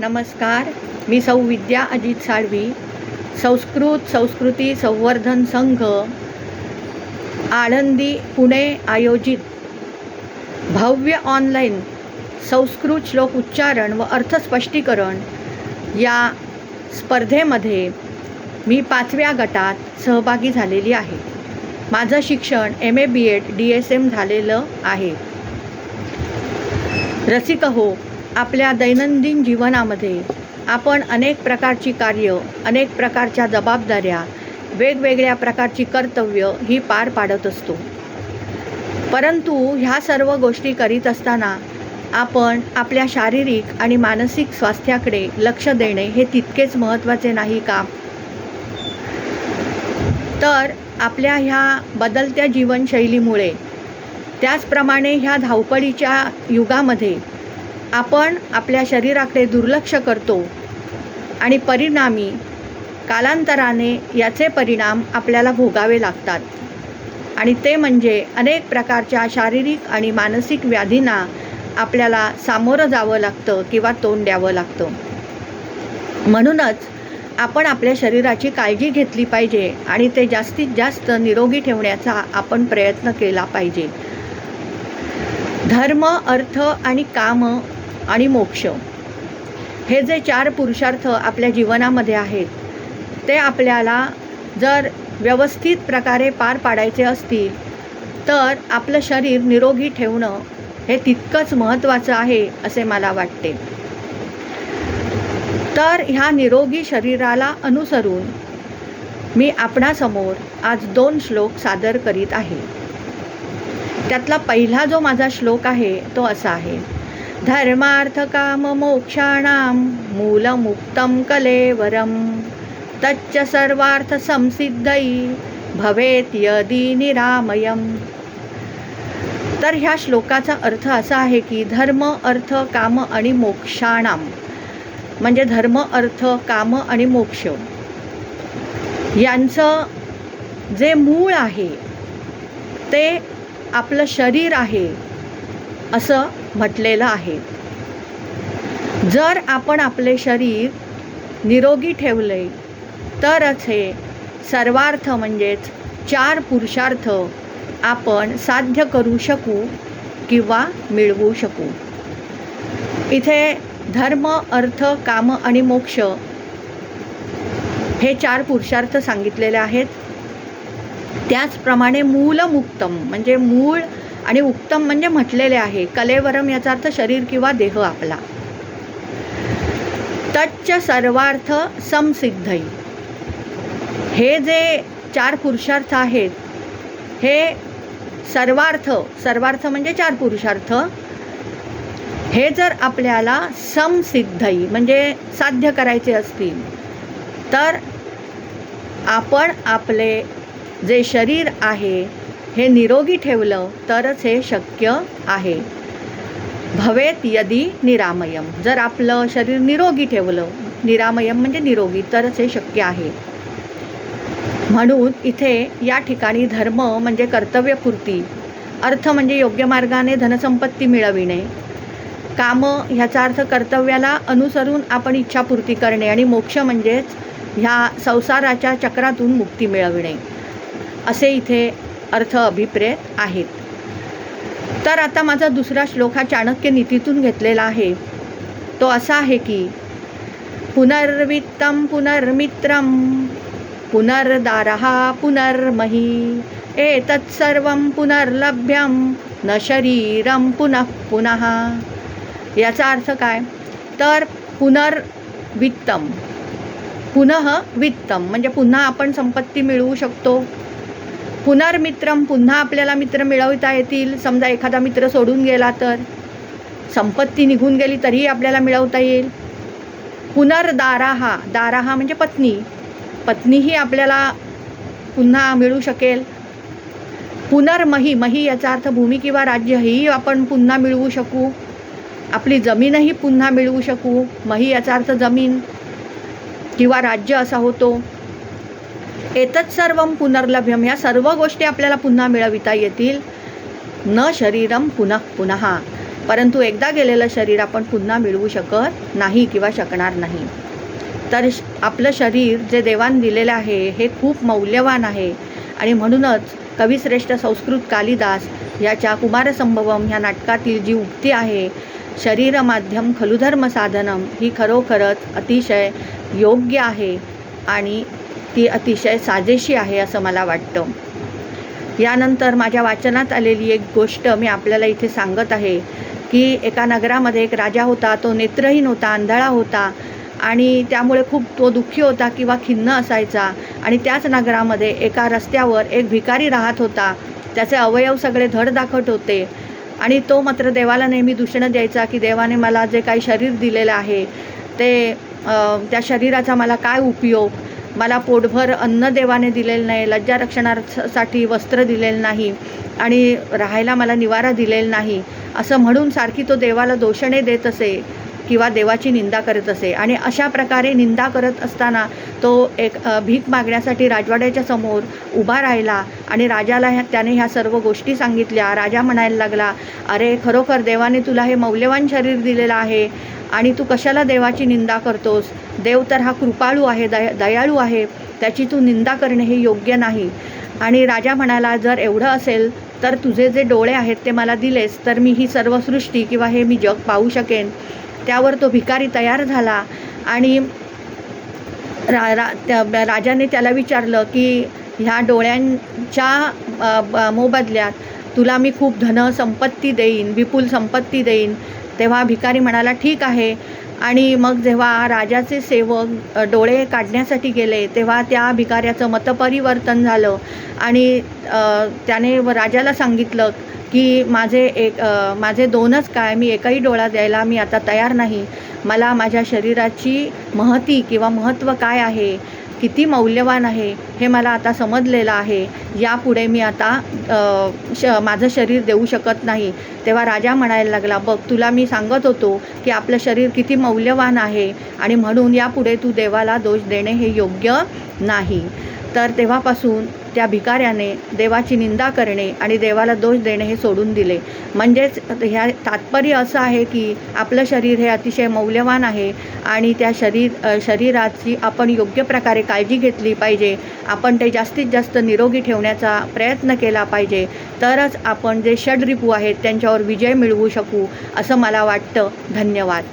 नमस्कार मी सौ विद्या अजित साळवी संस्कृत संस्कृती संवर्धन संघ आळंदी पुणे आयोजित भव्य ऑनलाईन संस्कृत श्लोक उच्चारण व अर्थस्पष्टीकरण या स्पर्धेमध्ये मी पाचव्या गटात सहभागी झालेली आहे. माझं शिक्षण M A B Ed D S M झालेलं आहे. रसिक हो आपल्या दैनंदिन जीवनामध्ये आपण अनेक प्रकारची कार्य अनेक प्रकारच्या जबाबदाऱ्या वेगवेगळ्या प्रकारची कर्तव्य ही पार पाडत असतो. परंतु ह्या सर्व गोष्टी करीत असताना आपण आपल्या शारीरिक आणि मानसिक स्वास्थ्याकडे लक्ष देणे हे तितकेच महत्त्वाचे नाही का? तर आपल्या ह्या बदलत्या जीवनशैलीमुळे त्याचप्रमाणे ह्या धावपळीच्या युगामध्ये आपण आपल्या शरीराकडे दुर्लक्ष करतो आणि परिणामी कालांतराने याचे परिणाम आपल्याला भोगावे लागतात. आणि ते म्हणजे अनेक प्रकारच्या शारीरिक आणि मानसिक व्याधींना आपल्याला सामोरं जावं लागतं किंवा तोंड द्यावं लागतं. म्हणूनच आपण आपल्या शरीराची काळजी घेतली पाहिजे आणि ते जास्तीत जास्त निरोगी ठेवण्याचा आपण प्रयत्न केला पाहिजे. धर्म अर्थ आणि काम आणि मोक्ष. हे जे चार पुरुषार्थ आपल्या जीवनामध्ये आहेत ते आपल्याला जर व्यवस्थित प्रकारे पार पाडायचे असतील तर आपलं शरीर निरोगी ठेवणं हे तितकंच महत्त्वाचं आहे असे मला वाटते. तर ह्या निरोगी शरीराला अनुसरून मी आपणासमोर आज दोन श्लोक सादर करीत आहे. त्यातला पहिला जो माझा श्लोक आहे तो असा आहे. धर्मार्थ काम मोक्षाणाम मूलमुक्तम कलेवरम तच्च सर्वार्थ संसिद्धई भवेत यदी निरामयम। तर ह्या श्लोकाचा अर्थ असा आहे की धर्म अर्थ काम आणि मोक्षाणाम म्हणजे धर्म अर्थ काम आणि मोक्ष। यांचं जे मूळ आहे ते आपलं शरीर आहे असं म्हटलेलं आहे. जर आपण आपले शरीर निरोगी ठेवले तरच हे सर्वार्थ म्हणजेच चार पुरुषार्थ आपण साध्य करू शकू किंवा मिळवू शकू. इथे धर्म अर्थ काम आणि मोक्ष हे चार पुरुषार्थ सांगितलेले आहेत. त्याचप्रमाणे मूलमुक्तम म्हणजे मूळ आणि उत्तम म्हणजे म्हटलेले आहे कलेवरम याचा अर्थ शरीर किंवा देह आपला. तच्च सर्वार्थ समसिद्धई हे जे चार पुरुषार्थ आहेत हे सर्वार्थ सर्वार्थ म्हणजे चार पुरुषार्थ हे जर आपल्याला समसिद्धई म्हणजे साध्य करायचे असतील तर आपण आपले जे शरीर आहे हे निरोगी ठेवलं तरच हे शक्य आहे. भवेत यदी निरामयम जर आपलं शरीर निरोगी ठेवलं निरामयम म्हणजे निरोगी तरच हे शक्य आहे. म्हणून इथे या ठिकाणी धर्म म्हणजे कर्तव्यपूर्ती. अर्थ म्हणजे योग्य मार्गाने धनसंपत्ती मिळविणे. कामं ह्याचा अर्थ कर्तव्याला अनुसरून आपण इच्छापूर्ती करणे आणि मोक्ष म्हणजेच ह्या संसाराच्या चक्रातून मुक्ती मिळविणे. असे इथे अर्थ अभिप्रेत आहेत. तर आता माझा दुसरा श्लोक हा चाणक्य नीतीतून घेतलेला आहे. तो असा आहे की पुनर्वित्तम पुनर्मित्रम पुनर्दारः पुनर्मही एतत्सर्वं पुनर्लभ्यं न शरीरं पुनः पुनः. याचा अर्थ काय? तर पुनर्वित्तम पुनः वित्तम म्हणजे पुन्हा आपण संपत्ती मिळवू शकतो. पुनर्मित्रम पुन्हा आपल्याला मित्र मिळवता येतील. समजा एखादा मित्र सोडून गेला तर संपत्ती निघून गेली तरीही आपल्याला मिळवता येईल. पुनर्दाराहा दाराहा म्हणजे पत्नी. पत्नीही आपल्याला पुन्हा मिळू शकेल. पुनर्मही मही याचा अर्थ भूमी किंवा राज्य ही आपण पुन्हा मिळवू शकू. आपली जमीनही पुन्हा मिळवू शकू. मही याचा अर्थ जमीन किंवा राज्य असा होतो. एतत् सर्व पुनर्लभ्यम ह्या सर्व गोष्टी आपल्याला पुन्हा मिळविता येतील. न शरीरम पुनः पुन्हा परंतु एकदा गेलेलं शरीर आपण पुन्हा मिळवू शकत नाही किंवा शकणार नाही. तर श- आपलं शरीर जे देवान दिलेलं आहे हे खूप मौल्यवान आहे. आणि म्हणूनच कविश्रेष्ठ संस्कृत कालिदास याच्या कुमारसंभवम ह्या नाटकातील जी उक्ती आहे शरीर माध्यम खलुधर्म साधनम ही खरोखरच अतिशय योग्य आहे. आणि ती अतिशय साजेशी आहे असं मला वाटतं. यानंतर माझ्या वाचनात आलेली एक गोष्ट मी आपल्याला इथे सांगत आहे की एका नगरामध्ये एक राजा होता तो नेत्रहीन होता आंधळा होता आणि त्यामुळे खूप तो दुःखी होता किंवा खिन्न असायचा आणि त्याच नगरामध्ये एका रस्त्यावर एक भिकारी राहत होता. त्याचे अवयव सगळे धड दाखवत होते आणि तो मात्र देवाला नेहमी दूषणं द्यायचा की देवाने मला जे काही शरीर दिलेलं आहे ते त्या शरीराचा मला काय उपयोग? मला पोटभर अन्न देवाने दिलेलं नाही लज्जारक्षणासाठी वस्त्र दिलेलं नाही आणि राहायला मला निवारा दिलेला नाही असं म्हणून सारखी तो देवाला दोषणे देत असे किंवा देवाची निंदा करत असे. आणि अशा प्रकारे निंदा करत असताना तो एक भीक मागण्यासाठी राजवाड्याच्या समोर उभा राहिला आणि राजाला ह्या त्याने ह्या सर्व गोष्टी सांगितल्या. राजा म्हणायला लागला अरे खरोखर देवाने तुला हे मौल्यवान शरीर दिलेलं आहे आणि तू कशाला देवाची निंदा करतोस? देव तर हा कृपाळू आहे दया दयाळू आहे त्याची तू निंदा करणे हे योग्य नाही. आणि राजा म्हणाला जर एवढं असेल तर तुझे जे डोळे आहेत ते मला दिलेस तर मी ही सर्व सृष्टी किंवा हे मी जग पाहू शकेन. त्यावर तो भिकारी तयार झाला आणि रा रा त्या राजाने त्याला विचारलं की ह्या डोळ्यांच्या मोबदल्यात तुला मी खूप धन संपत्ती देईन विपुल संपत्ती देईन. तेव्हा भिकारी म्हणाला ठीक आहे आणि मग जेव्हा राजाचे सेवक डोळे काढण्यासाठी गेले तेव्हा त्या भिकाऱ्याचं मतपरिवर्तन झालं. आणि त्याने व राजाला सांगितलं की माझे एक माझे दोनच काय मी एकही डोळा द्यायला मी आता तयार नाही. मला माझ्या शरीराची महती किंवा महत्त्व काय आहे? किती मौल्यवान आहे हे मला आता समजलेलं आहे. यापुढे मी आता श माझं शरीर देऊ शकत नाही. तेव्हा राजा म्हणायला लागला बघ तुला मी सांगत होतो की आपलं शरीर किती मौल्यवान आहे आणि म्हणून यापुढे तू देवाला दोष देणे हे योग्य नाही. तर तेव्हापासून त्या भिकाऱ्याने देवाची निंदा करणे आणि देवाला दोष देणे हे सोडून दिले. म्हणजेच ह्या तात्पर्य असं आहे की आपलं शरीर हे अतिशय मौल्यवान आहे आणि त्या शरीर शरीराची आपण योग्य प्रकारे काळजी घेतली पाहिजे. आपण ते जास्तीत जास्त निरोगी ठेवण्याचा प्रयत्न केला पाहिजे. तरच आपण जे षडरिपू आहेत त्यांच्यावर विजय मिळवू शकू असं मला वाटतं. धन्यवाद.